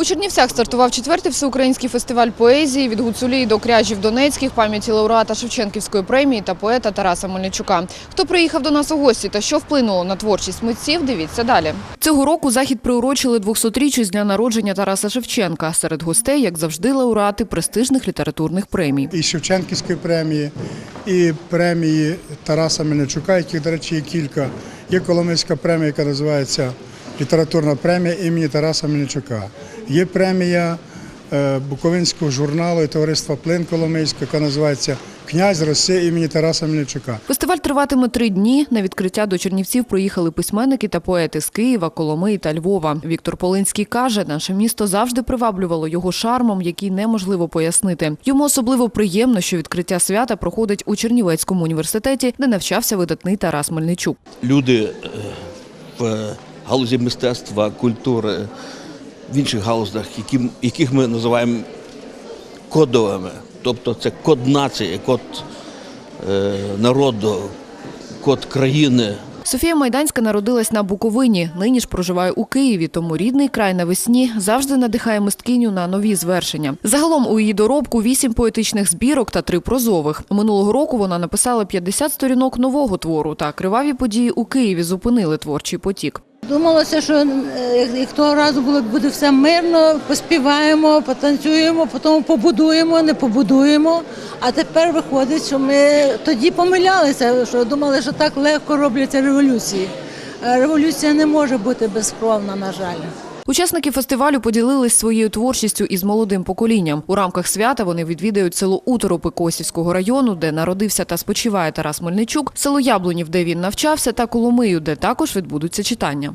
У Чернівцях стартував четвертий всеукраїнський фестиваль поезії від Гуцулії до кряжів Донецьких, пам'яті лауреата Шевченківської премії та поета Тараса Мельничука. Хто приїхав до нас у гості та що вплинуло на творчість митців, дивіться далі. Цього року захід приурочили 200-річчю з дня народження Тараса Шевченка. Серед гостей, як завжди, лауреати престижних літературних премій. і Шевченківської премії, і премії Тараса Мельничука, яких, до речі, є кілька. Є Коломийська премія, яка називається Літературна премія імені Тараса Мельничука. Є премія е, Буковинського журналу і товариства Плин Коломийського, яка називається Князь Роси імені Тараса Мельничука. Фестиваль триватиме три дні. На відкриття до Чернівців приїхали письменники та поети з Києва, Коломиї та Львова. Віктор Полинський каже, наше місто завжди приваблювало його шармом, який неможливо пояснити. Йому особливо приємно, що відкриття свята проходить у Чернівецькому університеті, де навчався видатний Тарас Мельничук. люди е, в галузі мистецтва, культури, в інших галузях, яких ми називаємо кодовими. Тобто це код нації, код е, народу, код країни. Софія Майданська народилась на Буковині. Нині ж проживає у Києві, тому рідний край навесні завжди надихає мисткиню на нові звершення. Загалом у її доробку вісім поетичних збірок та три прозових. Минулого року вона написала 50 сторінок нового твору. Та криваві події у Києві зупинили творчий потік. Думалося, що е, як- того разу було буде все мирно, поспіваємо, потанцюємо, потім побудуємо, не побудуємо. А тепер виходить, що ми тоді помилялися, що думали, що так легко робляться революції. Е, Революція не може бути безкровна, на жаль. Учасники фестивалю поділились своєю творчістю із молодим поколінням. У рамках свята вони відвідають село Уторопи Косівського району, де народився та спочиває Тарас Мельничук, село Яблунів, де він навчався, та Коломию, де також відбудуться читання.